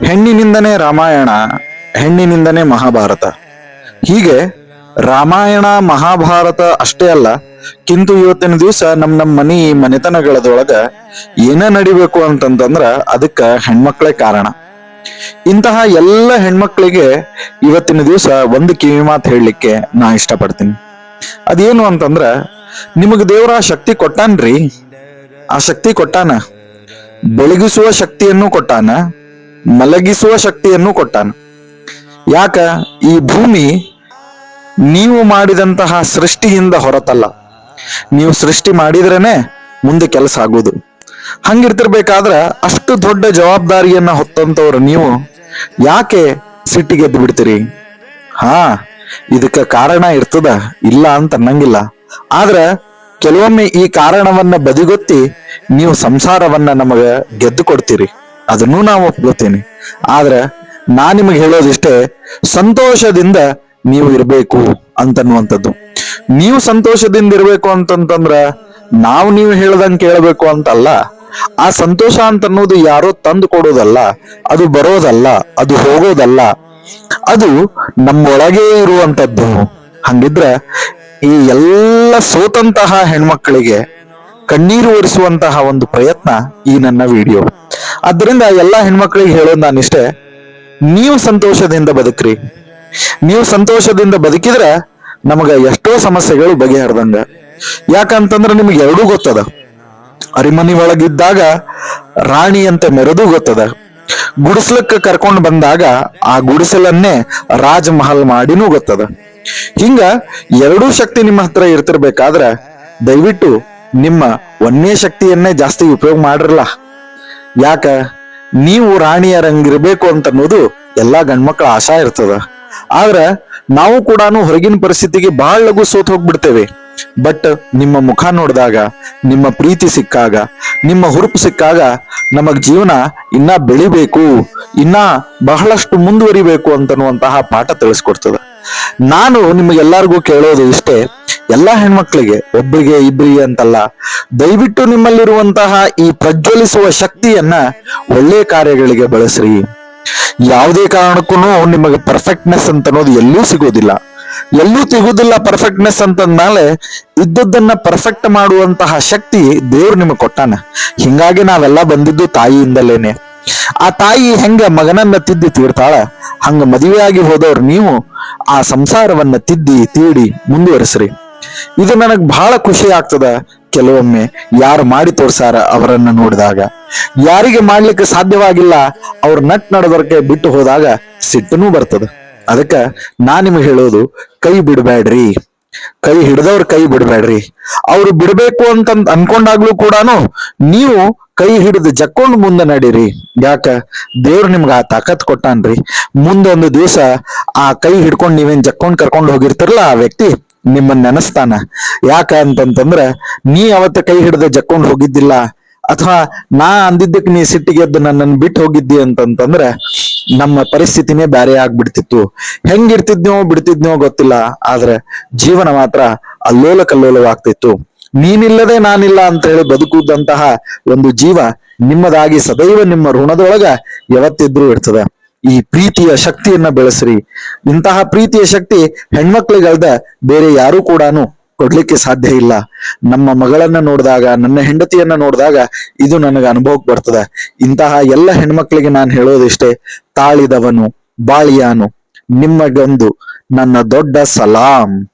ಹೆಣ್ಣಿನಿಂದನೇ ರಾಮಾಯಣ, ಹೆಣ್ಣಿನಿಂದನೇ ಮಹಾಭಾರತ. ಹೀಗೆ ರಾಮಾಯಣ, ಮಹಾಭಾರತ ಅಷ್ಟೇ ಅಲ್ಲ, ಕಿಂತು ಇವತ್ತಿನ ದಿವಸ ನಮ್ ನಮ್ ಮನಿ ಮನೆತನಗಳದೊಳಗ ಏನ ನಡಿಬೇಕು ಅಂತಂತಂದ್ರ ಅದಕ್ಕ ಹೆಣ್ಮಕ್ಳೇ ಕಾರಣ. ಇಂತಹ ಎಲ್ಲ ಹೆಣ್ಮಕ್ಳಿಗೆ ಇವತ್ತಿನ ದಿವಸ ಒಂದು ಕಿವಿ ಮಾತು ಹೇಳಲಿಕ್ಕೆ ನಾ ಇಷ್ಟಪಡ್ತೀನಿ. ಅದೇನು ಅಂತಂದ್ರ, ನಿಮಗೆ ದೇವ್ರ ಶಕ್ತಿ ಕೊಟ್ಟಾನ್ರಿ? ಆ ಶಕ್ತಿ ಕೊಟ್ಟಾನ? ಬೆಳಗಿಸುವ ಶಕ್ತಿಯನ್ನು ಕೊಟ್ಟಾನ? ಮಲಗಿಸುವ ಶಕ್ತಿಯನ್ನು ಕೊಟ್ಟಾನು. ಯಾಕ? ಈ ಭೂಮಿ ನೀವು ಮಾಡಿದಂತಹ ಸೃಷ್ಟಿಯಿಂದ ಹೊರತಲ್ಲ. ನೀವು ಸೃಷ್ಟಿ ಮಾಡಿದ್ರೇನೆ ಮುಂದೆ ಕೆಲಸ ಆಗೋದು. ಹಂಗಿರ್ತಿರ್ಬೇಕಾದ್ರ ಅಷ್ಟು ದೊಡ್ಡ ಜವಾಬ್ದಾರಿಯನ್ನ ಹೊತ್ತಂತವ್ರು ನೀವು ಯಾಕೆ ಸಿಟ್ಟಿಗೆದ್ದು ಬಿಡ್ತೀರಿ? ಹಾ, ಇದಕ್ಕ ಕಾರಣ ಇರ್ತದ? ಇಲ್ಲ ಅಂತ ಅನ್ನಂಗಿಲ್ಲ. ಆದ್ರ ಕೆಲವೊಮ್ಮೆ ಈ ಕಾರಣವನ್ನ ಬದಿಗೊತ್ತಿ ನೀವು ಸಂಸಾರವನ್ನ ನಮಗ ಗೆದ್ದು ಕೊಡ್ತೀರಿ ಅದನ್ನೂ ನಾವು ಒಪ್ಕೋತೀನಿ ಆದ್ರೆ ನಾ ನಿಮಗೆ ಹೇಳೋದಿಷ್ಟೇ ಸಂತೋಷದಿಂದ ನೀವು ಇರಬೇಕು ಅಂತನ್ನುವಂಥದ್ದು. ನೀವು ಸಂತೋಷದಿಂದ ಇರಬೇಕು ಅಂತಂತಂದ್ರ ನಾವು ನೀವು ಹೇಳ್ದಂಗೆ ಕೇಳಬೇಕು ಅಂತಲ್ಲ, ಆ ಸಂತೋಷ ಅಂತ ಅನ್ನೋದು ಯಾರೋ ತಂದು ಕೊಡೋದಲ್ಲ, ಅದು ಬರೋದಲ್ಲ, ಅದು ಹೋಗೋದಲ್ಲ, ಅದು ನಮ್ಮೊಳಗೆ ಇರುವಂತದ್ದು ಹಂಗಿದ್ರ ಈ ಎಲ್ಲ ಸೋತಂತಹ ಹೆಣ್ಮಕ್ಕಳಿಗೆ ಕಣ್ಣೀರು ಒರೆಸುವಂತಹ ಒಂದು ಪ್ರಯತ್ನ ಈ ನನ್ನ ವಿಡಿಯೋ. ಆದ್ದರಿಂದ ಎಲ್ಲಾ ಹೆಣ್ಮಕ್ಳಿಗೆ ಹೇಳೋದು ನಾನಿಷ್ಟೇ ನೀವು ಸಂತೋಷದಿಂದ ಬದುಕ್ರಿ. ನೀವು ಸಂತೋಷದಿಂದ ಬದುಕಿದ್ರೆ ನಮಗ ಎಷ್ಟೋ ಸಮಸ್ಯೆಗಳು ಬಗೆಹರ್ದಂಗ. ಯಾಕಂತಂದ್ರ ನಿಮ್ಗೆ ಎರಡೂ ಗೊತ್ತದ. ಅರಿಮನಿ ಒಳಗಿದ್ದಾಗ ರಾಣಿ ಅಂತ ಮೆರೆದು ಗೊತ್ತದ. ಗುಡಿಸ್ಲಕ್ಕ ಕರ್ಕೊಂಡು ಬಂದಾಗ ಆ ಗುಡಿಸಲನ್ನೇ ರಾಜಮಹಲ್ ಮಾಡಿನೂ ಗೊತ್ತದ. ಹಿಂಗ ಎರಡೂ ಶಕ್ತಿ ನಿಮ್ಮ ಹತ್ರ ಇರ್ತಿರ್ಬೇಕಾದ್ರ ದಯವಿಟ್ಟು ನಿಮ್ಮ ಒಂದೇ ಶಕ್ತಿಯನ್ನೇ ಜಾಸ್ತಿ ಉಪಯೋಗ ಮಾಡಿರಲ್ಲ. ಯಾಕ? ನೀವು ರಾಣಿಯರಂಗಿರ್ಬೇಕು ಅಂತ ಅನ್ನೋದು ಎಲ್ಲಾ ಗಂಡ್ಮಕ್ಳ ಆಶಾ ಇರ್ತದ. ಆದ್ರ ನಾವು ಕೂಡ ಹೊರಗಿನ ಪರಿಸ್ಥಿತಿಗೆ ಬಹಳ ಲಘು ಸೋತ್ ಹೋಗ್ಬಿಡ್ತೇವೆ. ಬಟ್ ನಿಮ್ಮ ಮುಖ ನೋಡಿದಾಗ, ನಿಮ್ಮ ಪ್ರೀತಿ ಸಿಕ್ಕಾಗ, ನಿಮ್ಮ ಹುರುಪು ಸಿಕ್ಕಾಗ ನಮಗ್ ಜೀವನ ಇನ್ನ ಬೆಳಿಬೇಕು, ಇನ್ನ ಬಹಳಷ್ಟು ಮುಂದುವರಿಬೇಕು ಅಂತನ್ನುವಂತಹ ಪಾಠ ತಿಳಿಸ್ಕೊಡ್ತದ. ನಾನು ನಿಮಗೆಲ್ಲರಿಗೂ ಕೇಳೋದು ಇಷ್ಟೇ ಎಲ್ಲಾ ಹೆಣ್ಮಕ್ಳಿಗೆ ಒಬ್ಬರಿಗೆ ಇಬ್ಬರಿಗೆ ಅಂತಲ್ಲ, ದಯವಿಟ್ಟು ನಿಮ್ಮಲ್ಲಿರುವಂತಹ ಈ ಪ್ರಜ್ವಲಿಸುವ ಶಕ್ತಿಯನ್ನ ಒಳ್ಳೆ ಕಾರ್ಯಗಳಿಗೆ ಬಳಸ್ರಿ. ಯಾವುದೇ ಕಾರಣಕ್ಕೂ ನಿಮಗೆ ಪರ್ಫೆಕ್ಟ್ನೆಸ್ ಅಂತ ಅನ್ನೋದು ಎಲ್ಲೂ ಸಿಗೋದಿಲ್ಲ. ಎಲ್ಲೂ ತೆಗುದಿಲ್ಲ ಪರ್ಫೆಕ್ಟ್ನೆಸ್ ಅಂತಂದ್ಮೇಲೆ ಇದ್ದದ್ದನ್ನ ಪರ್ಫೆಕ್ಟ್ ಮಾಡುವಂತಹ ಶಕ್ತಿ ದೇವ್ರು ನಿಮಗೆ ಕೊಟ್ಟಾನ. ಹಿಂಗಾಗಿ ನಾವೆಲ್ಲ ಬಂದಿದ್ದು ತಾಯಿಯಿಂದಲೇನೆ. ಆ ತಾಯಿ ಹೆಂಗ ಮಗನನ್ನ ತಿದ್ದಿ ತೀರ್ತಾಳ, ಹಂಗ ಮದುವೆಯಾಗಿ ಹೋದವ್ರು ನೀವು ಆ ಸಂಸಾರವನ್ನ ತಿದ್ದಿ, ತೀಡಿ, ಮುಂದುವರಿಸ್ರಿ. ಇದು ನನಗ್ ಬಹಳ ಖುಷಿ ಆಗ್ತದ. ಕೆಲವೊಮ್ಮೆ ಯಾರು ಮಾಡಿ ತೋರ್ಸಾರ ಅವರನ್ನ ನೋಡಿದಾಗ. ಯಾರಿಗೆ ಮಾಡ್ಲಿಕ್ಕೆ ಸಾಧ್ಯವಾಗಿಲ್ಲ, ಅವ್ರ ನಟ್ ನಡಬರ್ಕೆ ಬಿಟ್ಟು ಹೋದಾಗ ಸಿಟ್ಟನೂ ಬರ್ತದ. ಅದಕ್ಕ ನಾ ನಿಮಗೆ ಹೇಳೋದು, ಕೈ ಬಿಡಬೇಡ್ರಿ ಕೈ ಹಿಡ್ದವ್ರ ಕೈ ಬಿಡಬೇಡ್ರಿ ಅವ್ರು ಬಿಡಬೇಕು ಅಂತ ಅನ್ಕೊಂಡಾಗ್ಲೂ ಕೂಡ ನೀವು ಕೈ ಹಿಡಿದು ಜಕ್ಕೊಂಡು ಮುಂದೆ ನಡೀರಿ. ಯಾಕ? ದೇವ್ರು ನಿಮ್ಗ ಆ ತಾಕತ್ ಕೊಟ್ಟಾನ್ರಿ. ಮುಂದೊಂದು ದಿವಸ ಆ ಕೈ ಹಿಡ್ಕೊಂಡು ನೀವೇನ್ ಜಕ್ಕೊಂಡ್ ಕರ್ಕೊಂಡು ಹೋಗಿರ್ತಾರಲ್ಲ ಆ ವ್ಯಕ್ತಿ? ನಿಮ್ಮನ್ನ ನೆನಸ್ತಾನ. ಯಾಕ ಅಂತಂತಂದ್ರ, ನೀ ಅವತ್ತ ಕೈ ಹಿಡಿದ ಜಕ್ಕೊಂಡು ಹೋಗಿದ್ದಿಲ್ಲ, ಅಥವಾ ನಾ ಅಂದಿದ್ದಕ್ಕೆ ನೀ ಸಿಟ್ಟಿಗೆದ್ದು ನನ್ನನ್ನು ಬಿಟ್ಟು ಹೋಗಿದ್ದಿ ಅಂತಂತಂದ್ರೆ, ನಮ್ಮ ಪರಿಸ್ಥಿತಿನೇ ಬ್ಯಾರೆ ಆಗ್ಬಿಡ್ತಿತ್ತು. ಹೆಂಗಿರ್ತಿದ್ನೋ ಬಿಡ್ತಿದ್ನೋ ಗೊತ್ತಿಲ್ಲ, ಆದ್ರೆ ಜೀವನ ಮಾತ್ರ ಅಲ್ಲೋಲ ಕಲ್ಲೋಲವಾಗ್ತಿತ್ತು ನೀನಿಲ್ಲದೆ ನಾನಿಲ್ಲ ಅಂತ ಹೇಳಿ ಬದುಕುದಂತಹ ಒಂದು ಜೀವ ನಿಮ್ಮದಾಗಿ ಸದೈವ ನಿಮ್ಮ ಋಣದೊಳಗ ಯಾವತ್ತಿದ್ರೂ ಇರ್ತದ. ಈ ಪ್ರೀತಿಯ ಶಕ್ತಿಯನ್ನ ಬೆಳೆಸ್ರಿ. ಇಂತಹ ಪ್ರೀತಿಯ ಶಕ್ತಿ ಹೆಣ್ಮಕ್ಳಿಗಲ್ದ ಬೇರೆ ಯಾರು ಕೂಡ ಕೊಡ್ಲಿಕ್ಕೆ ಸಾಧ್ಯ ಇಲ್ಲ. ನಮ್ಮ ಮಗಳನ್ನ ನೋಡಿದಾಗ, ನನ್ನ ಹೆಂಡತಿಯನ್ನ ನೋಡಿದಾಗ ಇದು ನನಗೆ ಅನುಭವಕ್ಕೆ ಬರ್ತದ. ಇಂತಹ ಎಲ್ಲ ಹೆಣ್ಮಕ್ಳಿಗೆ ನಾನು ಹೇಳೋದಿಷ್ಟೇ, ತಾಳಿದವನು, ಬಾಳಿಯಾನು ನಿಮಗೊಂದು ನನ್ನ ದೊಡ್ಡ ಸಲಾಂ.